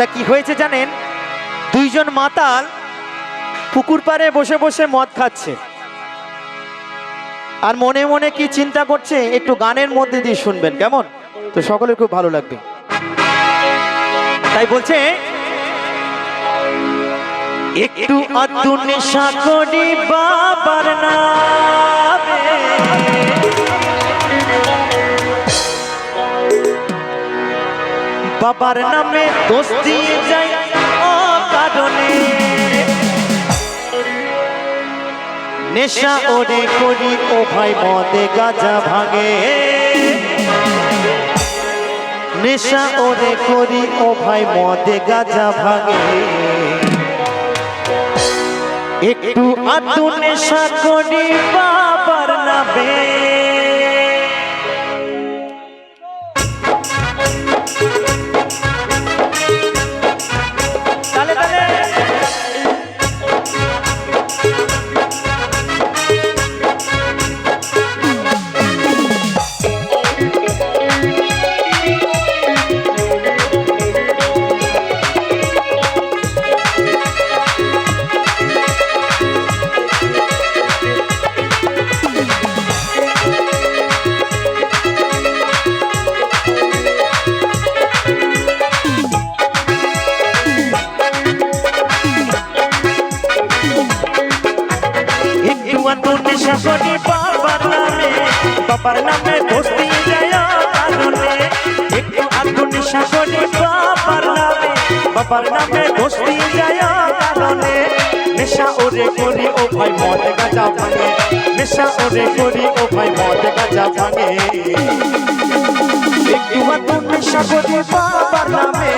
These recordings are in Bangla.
তা কি হয়েছে জানেন? দুইজন মাতাল পুকুর পাড়ে বসে বসে মদ খাচ্ছে। আর মনে মনে কি চিন্তা করছে, একটু গানের মধ্যে দিয়ে শুনবেন, কেমন? তো সকলের খুব ভালো লাগবে। তাই বলছে, একটু আধটু নেশা বাবার নামে। বাবার নামে দোষ দিয়ে যাই অকারণে। নেশা ওরে করি, ও ভাই মদে গাজা ভাঙে। নেশা ওরে করি, ও ভাই মদে গাজা ভাঙে। একটু আধটু নেশা করি আধটু নেশা করি বাবার নামে বাবার নামে দোস্তি যায় কারণে একটু নেশা করি বাবার নামে বাবার নামে দোস্তি যায় কারণে নেশা ওরে করি ও ভাই মদ গাজা ভাঙে, নেশা ওরে করি ও ভাই মদ গাজা ভাঙে। একটু নেশা করি বাবার নামে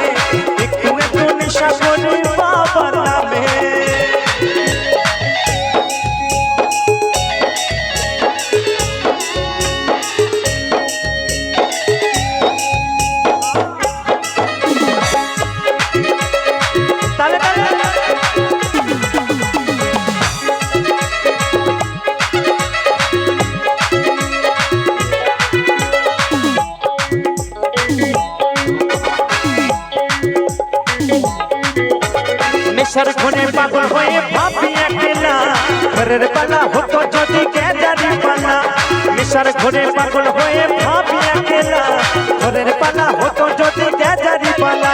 নেশার ঘনে পাগল হয়ে ভাবি একলা। ঘরের পালা হতো যদি গেজারি পালা। নেশার ঘনে পাগল হয়ে ভাবি একলা। ঘরের পালা হতো যদি গেজারি পালা।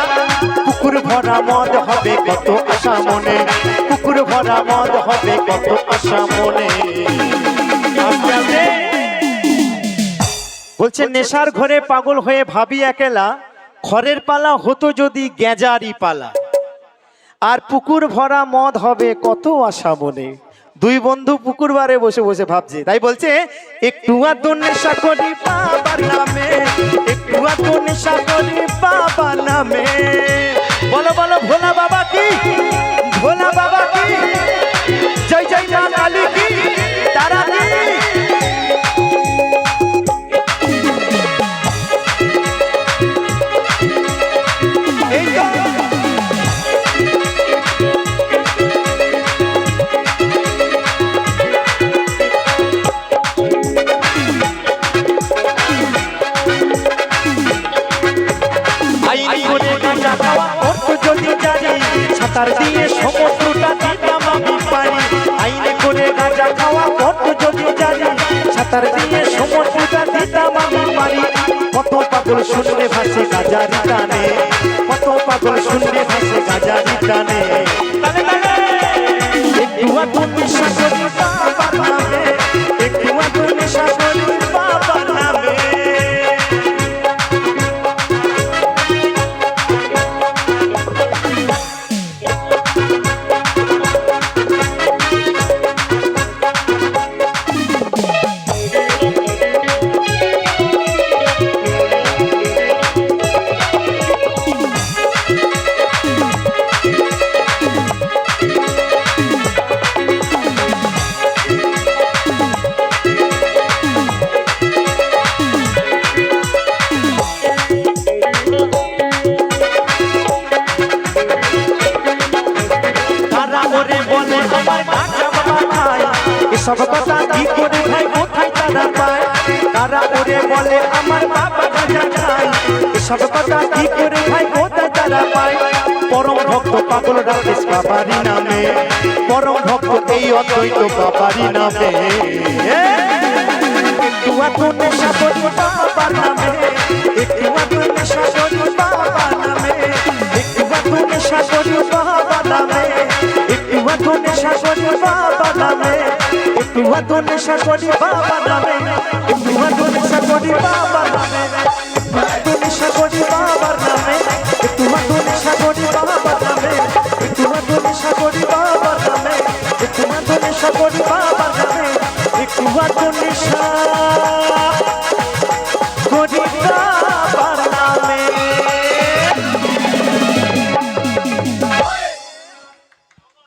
কুকুর ভরা মদ হবে কত আশা মনে। কুকুর ভরা মদ হবে কত আশা মনে। বলছে, নেশার ঘরে পাগল হয়ে ভাবি একেলা। খড়ের পালা হতো যদি গেজারি পালা। আর পুকুর ভরা মদ হবে কত আশা মনে। দুই বন্ধু পুকুর বারে বসে বসে ভাবছে। তাই বলছে, একটু নামে। বলো বলো, ভোলা বাবা সাঁতার দিয়ে সমুদ্রটা দিতাম আমি পারি? আইনে করে গাঁজা খাওয়া করতো যদি জানি, সাঁতার দিয়ে সমুদ্রটা দিতাম আমি পারি? কত পাগল শুনলে ভাসে গাজারি টানে, কত পাগল শুনলে ভাসে গাজারি টানে। এসব কথা কি করে ভাই কোথায় তারা পায় ভক্ত পাগল রাকেশ বাবারি নামে। পরম ভক্ত এই অদ্বৈত বাবারি নামে। একটু নেশা করি বাবার নামে। একটু নামে। একটু নামে। নামে একটু আধটু নেশা। করি বাবার